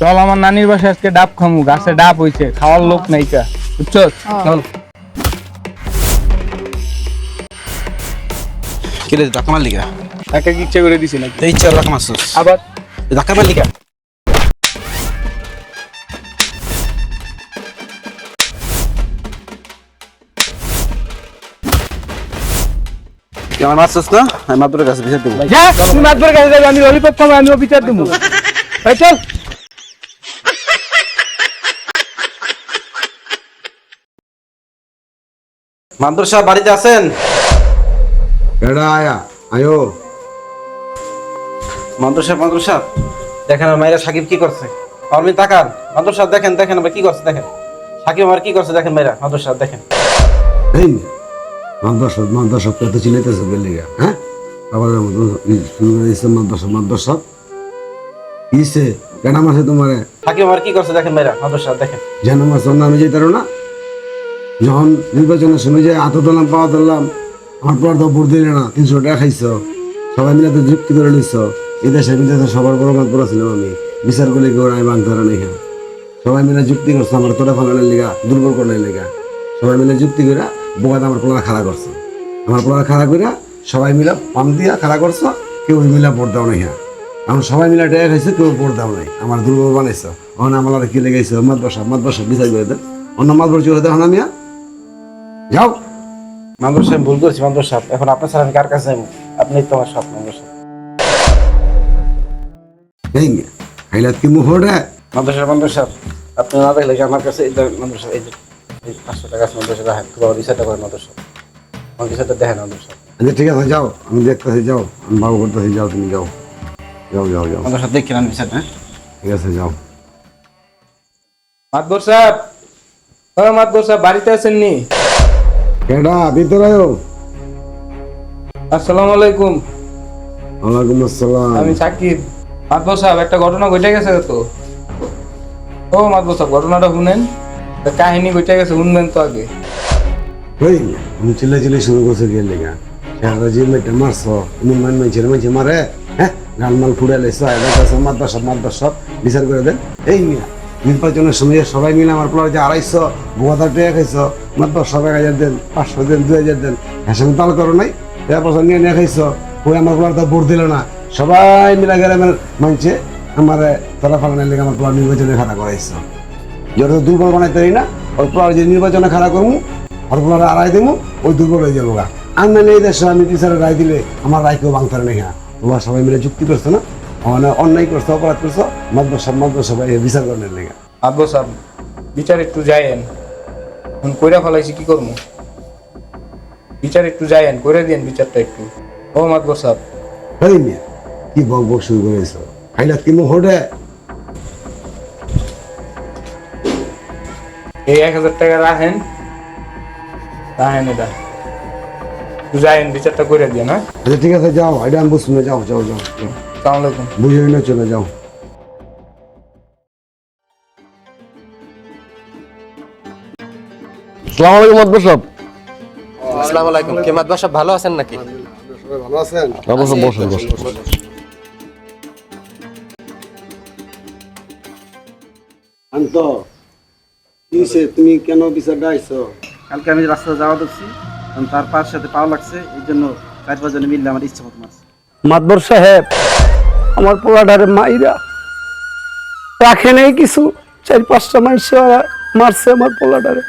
চল আমার নানির বাসায় আজকে ডাব খামু গাছে ডাব হইছে খাওয়ার লোক নাইকা বুঝছ? চল। কিরে ধাক্কা মারলি কা? একা কি ইচ্ছে করে দিছি নাকি? এই চল ধাক্কা মারছিস। আবার? ধাক্কা মারলি কা? তুই আমার মারছিস না? আমি মাদুরের কাছে বিচার দেবো। যা তুমি মাতবার কাছে যাবে আমি ললিপপ খাব আমি বিচার দেবো। এই চল। মাদুর সাহেব বাড়িতে আছেন? এডা আয়া আয়ো। মাদুর সাহেব সাহেব দেখেন আমার মায়েরা সাকিব কি করছে। আপনি তাকান। সাহেব দেখেন দেখেন আবার কি করছে দেখেন। সাকিব আমার কি করছে দেখেন মায়েরা। মাদুর সাহেব দেখেন। এই মাদ্রাসা মাদ্রাসা কত চিনাইতেছে হ্যাঁ? আবার শুরু করে দিচ্ছে মাদ্রাসা মাদ্রাসা। কিসে কেন মাসে তোমারে। সাকিব আমার কি করছে দেখেন মায়েরা। মাদুর সাহেব দেখেন আমার সন্ধ্যা আমি যেতে না। যখন নির্বাচনের সময় যে আত দিলাম পাওয়া দিলাম আমার পর তো ভোট দিলে না, তিনশো টাকা খাইছ। সবাই মিলে তো যুক্তি করে নিচ্ছ এই দেশের বিদেশে সবার বড় মাত ছিলাম আমি। বিচার করলে কেউ আমি বাংতে পারে না এখানে। সবাই মিলে যুক্তি করছে, আমার তোরা ফালানোর লিগা, দুর্বল করার লিগা। সবাই মিলে যুক্তি করে বোকাতে আমার পোলা খাড়া করছে। আমার পোলা খাড়া করে সবাই মিলে পাম দিয়া খাড়া করছ, কেউ মিলে ভোট দাও নাই হ্যাঁ এখন সবাই মিলে টাকা খাইছে, কেউ ভোট দাও নাই। আমার দুর্বল বানাইছ। অন আমার কি লেগেছে মাত বসা মাত বসা বিচার করে দেন। অন্য মাত বসে করে মিয়া। যাও। মাদুর সাহেব ভুল করেছি মাদুর সাহেব। এখন আপনার স্যার আমি কার কাছে যাব? আপনি তো আমার সব মাদুর সাহেব এই হাইলাত কি মুখ ওটা মাদুর সাহেব সাহেব আপনি না দেখলে আমার কাছে এই সাহেব এই যে এই পাঁচশো টাকা আছে সাহেব করেন মাদুর সাহেব। আমার দেখেন মাদুর সাহেব। আচ্ছা ঠিক আছে যাও। আমি দেখতেছি যাও। আমি বাবু করতেছি যাও তুমি যাও। যাও যাও যাও। মাদুর সাহেব দেখি না হ্যাঁ? ঠিক আছে যাও। মাতবর সাহেব! মাতবর সাহেব বাড়িতে আছেন নি? কেডা ভিতরে আয়ো আসসালামু আলাইকুম। ওয়ালাইকুম আসসালাম। আমি সাকিব। মাতবর সাহেব একটা ঘটনা ঘটে গেছে তো। ও মাতবর সাহেব ঘটনাটা শুনেন। কাহিনী ঘটে গেছে শুনবেন তো আগে। ওই আমি চিল্লা চিল্লি শুরু করছে গিয়ে লেগা। সারা যে মেয়েটা মারছ তুমি মান মানছে মানছে মারে হ্যাঁ? গাল মাল ফুড়ে লেছো এদের কাছে মাদ্রাসা মাদ্রাসা বিচার করে দেন। এই মিয়া নির্বাচনের সময় সবাই মিলে আমার প্লার যে আড়াইশো গোয়াদার টাকা খাইছ, মাত্র সব এক হাজার দেন, পাঁচশো দেন, দুই হাজার দেন হ্যাঁ তাল করো নাই টাকা পয়সা নিয়ে নিয়ে খাইছ, ওই আমার প্লার তো ভোট দিল না। সবাই মিলে গেলে মানছে আমার তারা ফালানের লেগে আমার প্লার নির্বাচনে খাতা করাইছ। যত দুর্বল বানাইতে পারি না, ওই প্লার যে নির্বাচনে খাড়া করব আর প্লার আড়াই দেবো ওই দুর্বল হয়ে যাব গা। আমি মানে এই দেশে আমি বিচারে রায় দিলে আমার রায় কেউ ভাঙতে পারে না হ্যাঁ। তোমরা সবাই মিলে যুক্তি করছ না মানে অন্যায় করছ, অপরাধ করছ মাদ্রাসা মাদ্রাসা সবাই বিচার করার লেগে। মাতবর সাহেব বিচার একটু যায়েন। এখন কইরা ফেলাইছি কি করব বিচার একটু যায়েন করে দিয়েন বিচারটা একটু। ও মাতবর সাহেব এই মিয়া কি বক বক শুরু করেছ খাইলা কি হোটে? এই এক হাজার টাকা রাখেন। রাখেন এটা। যায়েন বিচারটা করে দিয়েন হ্যাঁ? আচ্ছা ঠিক আছে যাও। এটা আমি বুঝছি যাও যাও যাও যাও। সালাম আলাইকুম। বুঝে না চলে যাও। সালাম আলাইকুম মাদবর সাহেব আসসালামু আলাইকুম কে মাদবা সব ভালো আছেন নাকি? ভালো আছেন বসুন বসুন বসুন। শান্ত। কি তুমি কেন বিচারটা আইছো? কালকে আমি রাস্তায় যাওয়া দেখছি। কারণ তার পার সাথে পাওয়া লাগছে। এই জন্য চার পাঁচজনে মিললে আমার ইচ্ছা মতো মারছে। মাতবর সাহেব আমার পোলাডারে মাইরা রাখে নেই কিছু। চার পাঁচটা মানুষ মারছে আমার পোলাডারে।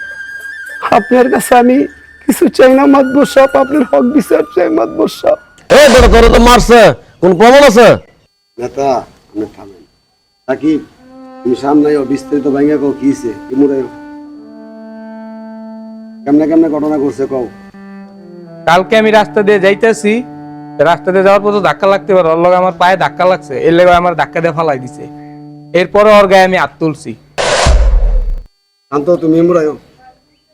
আপনার কাছে আমি কিছু চাই না মাতবর সাহেব আপনার হক বিচার চাই মাতবর সাহেব তো মারছে কোন প্রমাণ আছে? নেতা আপনি থামেন। নাকি তুমি সামনে বিস্তারিত ভাঙে কও কি কি মুড়াই কেমনে কেমনে ঘটনা করছে কও? কালকে আমি রাস্তা দিয়ে যাইতেছি রাস্তা দিয়ে যাওয়ার পর তো ধাক্কা লাগতে পারে ওর লগে আমার পায়ে ধাক্কা লাগছে এর লেগে আমার ধাক্কা দিয়ে ফালাই দিছে। এরপরে ওর গায়ে আমি হাত তুলছি। শান্ত তুমি মুড়াইও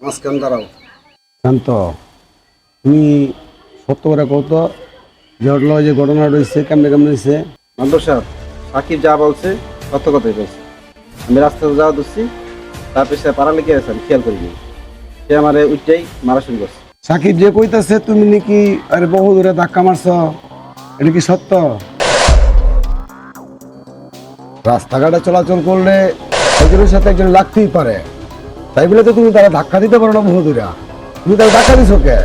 মাঝখান দাঁড়াও। শান্ত। তুমি সত্য করে কও তো যে ঘটনা যে ঘটনা রয়েছে কেমনে কেমনে হয়েছে মাদুর সাহেব সাকিব যা বলছে সত্য কথাই বলছে। আমি রাস্তাতে যাওয়া দেখছি তার পিছনে পাড়া লেগে আছে আমি খেয়াল করিনি। সে আমার উঠতেই মারা শুরু করছে। সাকিব যে কইতাছে তুমি নাকি আরে বহু দূরে ধাক্কা মারছ এটা কি সত্য? রাস্তাঘাটে চলাচল করলে একজনের সাথে একজন লাগতেই পারে। তাই বলে তো তুমি তারা ধাক্কা দিতে পারো না বহুদূরা তুমি তারা ধাক্কা দিছো কে?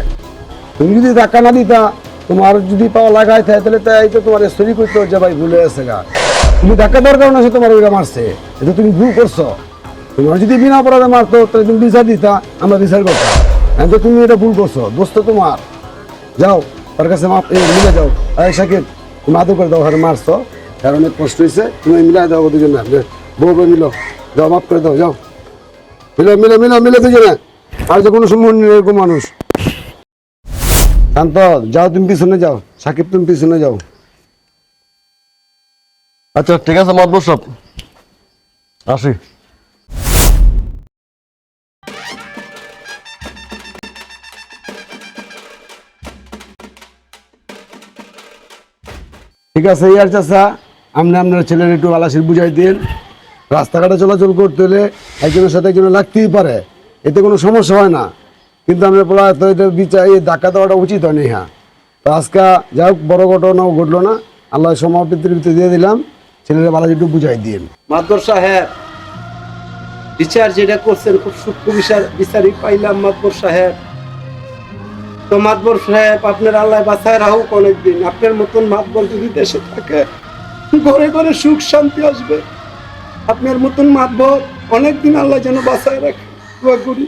তুমি যদি ধাক্কা না দিতা, তোমার যদি পাওয়া লাগাই থাকে তাহলে তাই তো তোমার স্টোরি করতে হচ্ছে ভাই ভুলে আছে গা। তুমি ধাক্কা দেওয়ার কারণে সে তোমার ওইটা মারছে। এটা তুমি ভুল করছ। তোমার যদি বিনা অপরাধে মারতো, তাহলে তুমি বিচার দিতা, আমরা বিচার করতাম। এখন তো তুমি এটা ভুল করছ, দোস্ত তোমার। যাও, তার কাছে মিলে যাও। এই সাকিব তুমি আদর করে দাও, হারে মারছো। কারণ অনেক কষ্ট হয়েছে তুমি মিলাই দাও দুজনে। বউ মিলো যাও মাফ করে দাও, যাও। মিলে মিলে মিলে মিলে দুজনে আর যে কোনো সময় নেই এরকম মানুষ। শান্ত যাও তুমি পিছনে যাও। সাকিব তুমি পিছনে যাও। আচ্ছা ঠিক আছে মাতবর সব আসি। ঠিক আছে ইয়ার চাষা আপনি আপনার ছেলের একটু আলাসির বুঝাই দিন। রাস্তাঘাটে চলাচল করতে হলে একজনের সাথে একজনের লাগতেই পারে। এতে কোনো সমস্যা হয় না। কিন্তু আমরা বলা তো এটা বিচার এই ধাক্কা দেওয়াটা উচিত হয়নি হ্যাঁ। তো আজকে যাই হোক, বড় ঘটনাও ঘটলো না। আল্লাহ সমাপিতির ভিতরে দিয়ে দিলাম। ছেলেরা বালাজি একটু বুঝাই দিন মাদবর সাহেব, বিচার যেটা করছেন, খুব সূক্ষ্ম বিচার বিচারই পাইলাম মাদবর সাহেব। তো মাদবর সাহেব, আপনার আল্লাহ বাঁচায় রাহুক অনেকদিন। আপনার মতন মাদবর যদি দেশে থাকে, ঘরে ঘরে সুখ শান্তি আসবে। আপনার মতন মাদবর অনেকদিন আল্লাহ যেন বাঁচায় রাখে। দোয়া করি।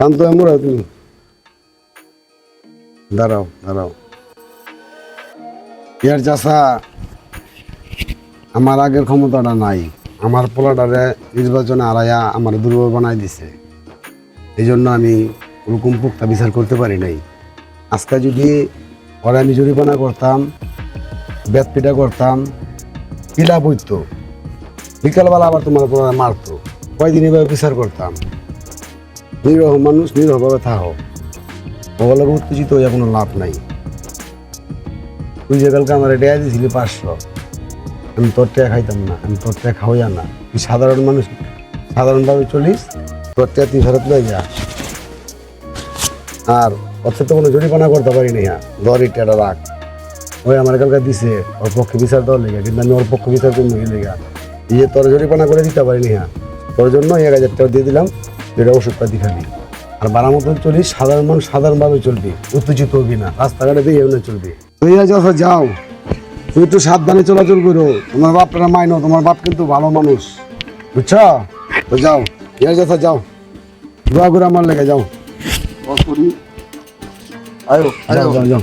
শান্ত এমন তুমি। দাঁড়াও দাঁড়াও। ইয়ার চাষা আমার আগের ক্ষমতাটা নাই। আমার পোলাটারে নির্বাচনে আড়াইয়া আমার দুর্বল বানাই দিছে। এই জন্য আমি ওরকম পুক্তা বিচার করতে পারি নাই। আজকে যদি ওরা আমি জরিমানা করতাম বেতপিটা করতাম পিলা বইতো বিকালবেলা আবার তোমার পোলারা মারতো। কয়দিন এভাবে বিচার করতাম? নিরহ মানুষ, নিরহভাবে থাকো ওগুলো উত্তেজিত হইয়া কোনো লাভ নাই। তুই যে কালকে আমার ডেয়া দিয়েছিলি পাঁচশো। আমি তোর টাকা খাইতাম না, আমি তোর টাকা খাওয়াইয়া না। তুই সাধারণ মানুষ, সাধারণভাবে চলিস, তোর টাকা তুই ফেরত লই যা। আর অথচ তো কোনো জরিমানা করতে পারি না হ্যাঁ। ধর এই রাখ। ওই আমার কালকে দিছে, ওর পক্ষে বিচার দেওয়ার লেগে, কিন্তু আমি ওর পক্ষে বিচার করব লেগে? এই যে তোর জরিমানা করে দিতে পারিনি হ্যাঁ। তোর জন্য এক হাজার টাকা দিয়ে দিলাম যেটা ওষুধ পাতি খাবি। আর বারা মতন চলিস সাধারণ মানুষ সাধারণভাবে চলবি উত্তেজিত হবি না রাস্তাঘাটে দিয়ে এমনি চলবি। তুই আজ অথা যাও তুই একটু সাবধানে চলাচল করো তোমার বাপটা মাইনো তোমার বাপ কিন্তু ভালো মানুষ। বুঝছ? তো যাও ইয়ার যথা যাও। দোয়া করে আমার লেগে যাও। আয়ো যাও যাও যাও।